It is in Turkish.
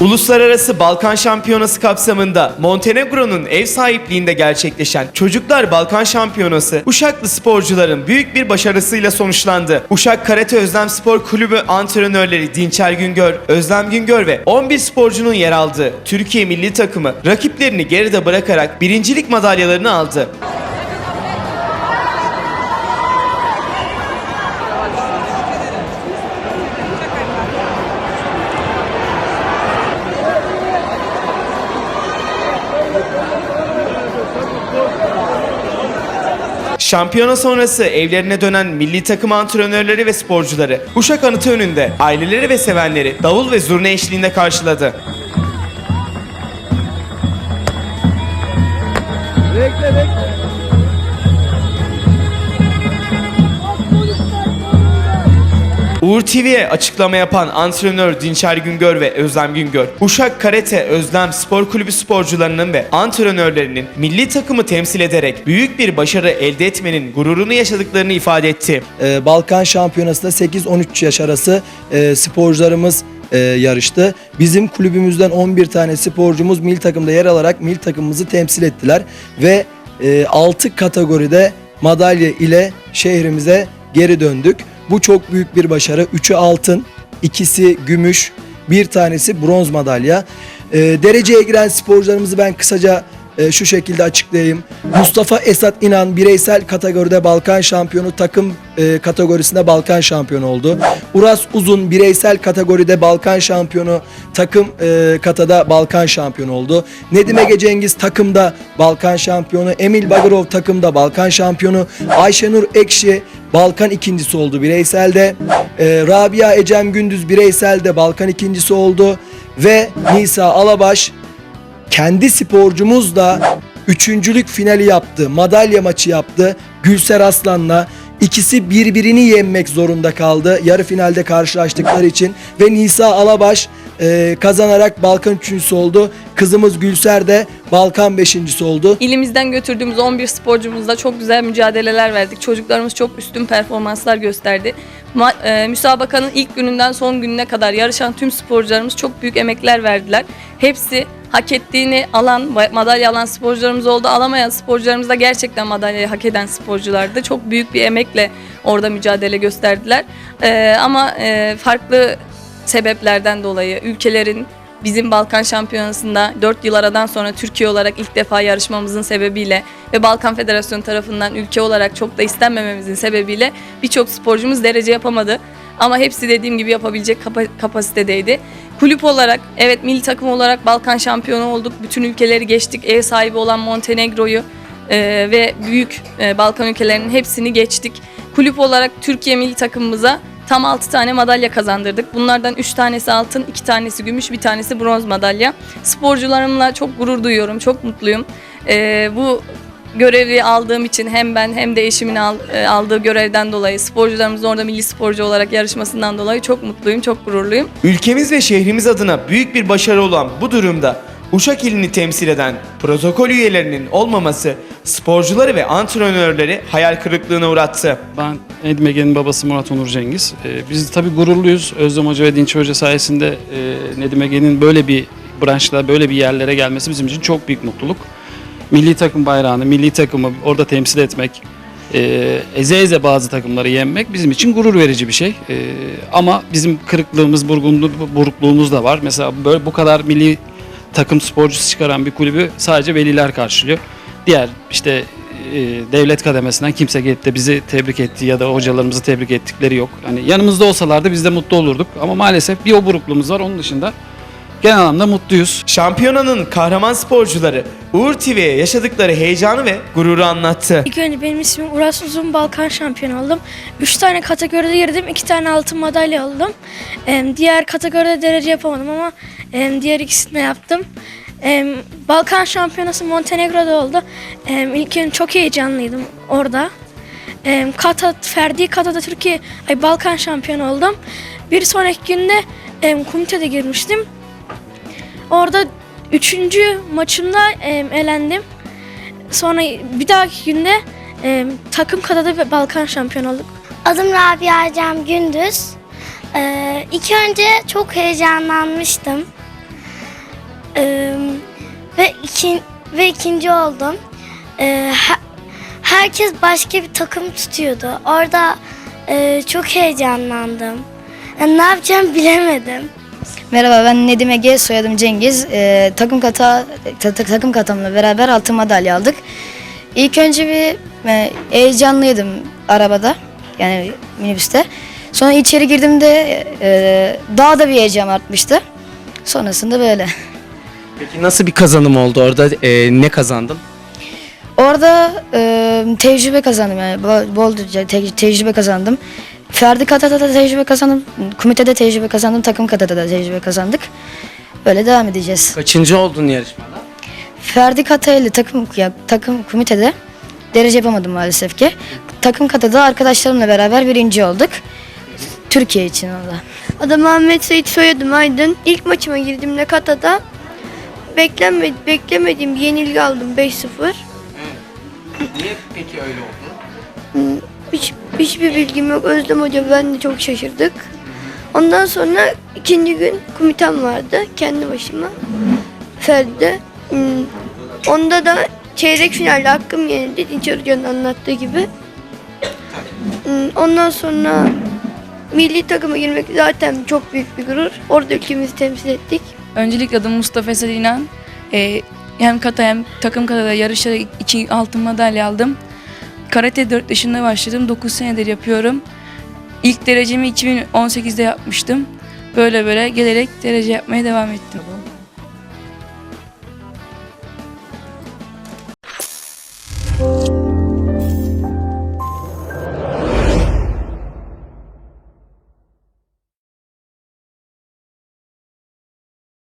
Uluslararası Balkan Şampiyonası kapsamında Montenegro'nun ev sahipliğinde gerçekleşen Çocuklar Balkan Şampiyonası Uşaklı sporcuların büyük bir başarısıyla sonuçlandı. Uşak Karate Özlem Spor Kulübü antrenörleri Dinçer Güngör, Özlem Güngör ve 11 sporcunun yer aldığı Türkiye milli takımı rakiplerini geride bırakarak birincilik madalyalarını aldı. Şampiyona sonrası evlerine dönen milli takım antrenörleri ve sporcuları Uşak anıtı önünde aileleri ve sevenleri davul ve zurna eşliğinde karşıladı. Uğur TV'ye açıklama yapan antrenör Dinçer Güngör ve Özlem Güngör, Uşak Karate Özlem Spor Kulübü sporcularının ve antrenörlerinin milli takımı temsil ederek büyük bir başarı elde etmenin gururunu yaşadıklarını ifade etti. Ee, Balkan Şampiyonası'nda 8-13 yaş arası e, sporcularımız e, yarıştı. Bizim kulübümüzden 11 tane sporcumuz milli takımda yer alarak milli takımımızı temsil ettiler ve e, 6 kategoride madalya ile şehrimize geri döndük. Bu çok büyük bir başarı. 3'ü altın, ikisi gümüş, bir tanesi bronz madalya. E, dereceye giren sporcularımızı ben kısaca e, şu şekilde açıklayayım. Mustafa Esat İnan bireysel kategoride Balkan şampiyonu, takım e, kategorisinde Balkan şampiyonu oldu. Uras Uzun bireysel kategoride Balkan şampiyonu, takım e, katada Balkan şampiyonu oldu. Nedim Ege Cengiz takımda Balkan şampiyonu, Emil Bagırov takımda Balkan şampiyonu, Ayşenur Ekşi Balkan ikincisi oldu bireyselde. E, Rabia Ecem Gündüz bireyselde Balkan ikincisi oldu ve Nisa Alabaş kendi sporcumuz da üçüncülük finali yaptı. Madalya maçı yaptı. Gülser Aslan'la ikisi birbirini yenmek zorunda kaldı. Yarı finalde karşılaştıkları için ve Nisa Alabaş e, kazanarak Balkan üçüncüsü oldu. Kızımız Gülser de Balkan beşincisi oldu. İlimizden götürdüğümüz 11 sporcumuzla çok güzel mücadeleler verdik. Çocuklarımız çok üstün performanslar gösterdi. Ma- e, müsabakanın ilk gününden son gününe kadar yarışan tüm sporcularımız çok büyük emekler verdiler. Hepsi hak ettiğini alan, ma- madalya alan sporcularımız oldu. Alamayan sporcularımız da gerçekten madalyayı hak eden sporculardı. Çok büyük bir emekle orada mücadele gösterdiler. E, ama e, farklı sebeplerden dolayı ülkelerin bizim Balkan Şampiyonası'nda 4 yıl aradan sonra Türkiye olarak ilk defa yarışmamızın sebebiyle ve Balkan Federasyonu tarafından ülke olarak çok da istenmememizin sebebiyle birçok sporcumuz derece yapamadı. Ama hepsi dediğim gibi yapabilecek kapa- kapasitedeydi. Kulüp olarak, evet milli takım olarak Balkan şampiyonu olduk. Bütün ülkeleri geçtik. Ev sahibi olan Montenegro'yu e, ve büyük e, Balkan ülkelerinin hepsini geçtik. Kulüp olarak Türkiye milli takımımıza tam 6 tane madalya kazandırdık. Bunlardan 3 tanesi altın, 2 tanesi gümüş, bir tanesi bronz madalya. Sporcularımla çok gurur duyuyorum, çok mutluyum. E, bu görevi aldığım için hem ben hem de eşimin e, aldığı görevden dolayı sporcularımızın orada milli sporcu olarak yarışmasından dolayı çok mutluyum, çok gururluyum. Ülkemiz ve şehrimiz adına büyük bir başarı olan bu durumda Uşak ilini temsil eden protokol üyelerinin olmaması sporcuları ve antrenörleri hayal kırıklığına uğrattı. Ben Nedim Ege'nin babası Murat Onur Cengiz. Ee, biz tabii gururluyuz. Özlem Hoca ve Dinç Hoca sayesinde e, Nedim Ege'nin böyle bir branşla, böyle bir yerlere gelmesi bizim için çok büyük mutluluk. Milli takım bayrağını, milli takımı orada temsil etmek, e, eze eze bazı takımları yenmek bizim için gurur verici bir şey. E, ama bizim kırıklığımız, burgunlu- burukluğumuz da var. Mesela böyle bu kadar milli takım sporcusu çıkaran bir kulübü sadece veliler karşılıyor. Diğer işte e, devlet kademesinden kimse gelip de bizi tebrik etti ya da hocalarımızı tebrik ettikleri yok. Hani yanımızda olsalardı biz de mutlu olurduk ama maalesef bir o burukluğumuz var. Onun dışında genel anlamda mutluyuz. Şampiyonanın kahraman sporcuları Uğur TV'ye yaşadıkları heyecanı ve gururu anlattı. İlk önce benim ismim Uras Uzun Balkan şampiyonu oldum. Üç tane kategoride girdim. iki tane altın madalya aldım. Em, diğer kategoride derece yapamadım ama em, diğer ikisini de yaptım. Em, Balkan şampiyonası Montenegro'da oldu. Em, ilk gün çok heyecanlıydım orada. Em, kata, Ferdi Kata'da Türkiye, ay Balkan şampiyonu oldum. Bir sonraki günde em, komitede girmiştim. Orada üçüncü maçımda em, elendim. Sonra bir dahaki günde e, takım kadada ve Balkan şampiyonu olduk. Adım Rabia Cem Gündüz. Ee, ilk önce çok heyecanlanmıştım. Ee, ve iki, ve ikinci oldum. Ee, he- herkes başka bir takım tutuyordu. Orada e, çok heyecanlandım. Yani ne yapacağımı bilemedim. Merhaba ben Nedim Ege, soyadım Cengiz. Ee, takım kata ta- ta- takım katamla beraber altın madalya aldık. İlk önce bir e, heyecanlıydım arabada yani minibüste. Sonra içeri girdiğimde e, daha da bir heyecan artmıştı. Sonrasında böyle. Peki nasıl bir kazanım oldu orada? Ee, ne kazandın? Orada e, tecrübe kazandım yani bol, bol te- tecrübe kazandım. Ferdi katada da tecrübe kazandım, komitede tecrübe kazandım, takım katada da tecrübe kazandık. Böyle devam edeceğiz. Kaçıncı oldun yarışmada? Ferdi kata ile takım ya, takım komitede derece yapamadım maalesef ki. Takım katada arkadaşlarımla beraber birinci olduk. Türkiye için orada. Adım Ahmet Sait soyadım Aydın. İlk maçıma girdiğimde Kata'da beklenmedi, beklemediğim bir yenilgi aldım 5-0. Niye peki öyle oldu? Hiç, hiçbir bilgim yok. Özlem Hoca ben de çok şaşırdık. Ondan sonra ikinci gün komitem vardı. Kendi başıma. Ferdi'de. Hmm, Onda da çeyrek finalde hakkım yenildi. Dinçer Hoca'nın anlattığı gibi. Hmm, Ondan sonra milli takıma girmek zaten çok büyük bir gurur. Orada ülkemizi temsil ettik. Öncelikle adım Mustafa Esad İnan. Ee, hem kata hem takım katada yarışlara iki altın madalya aldım. Karate 4 yaşında başladım. 9 senedir yapıyorum. İlk derecemi 2018'de yapmıştım. Böyle böyle gelerek derece yapmaya devam ettim.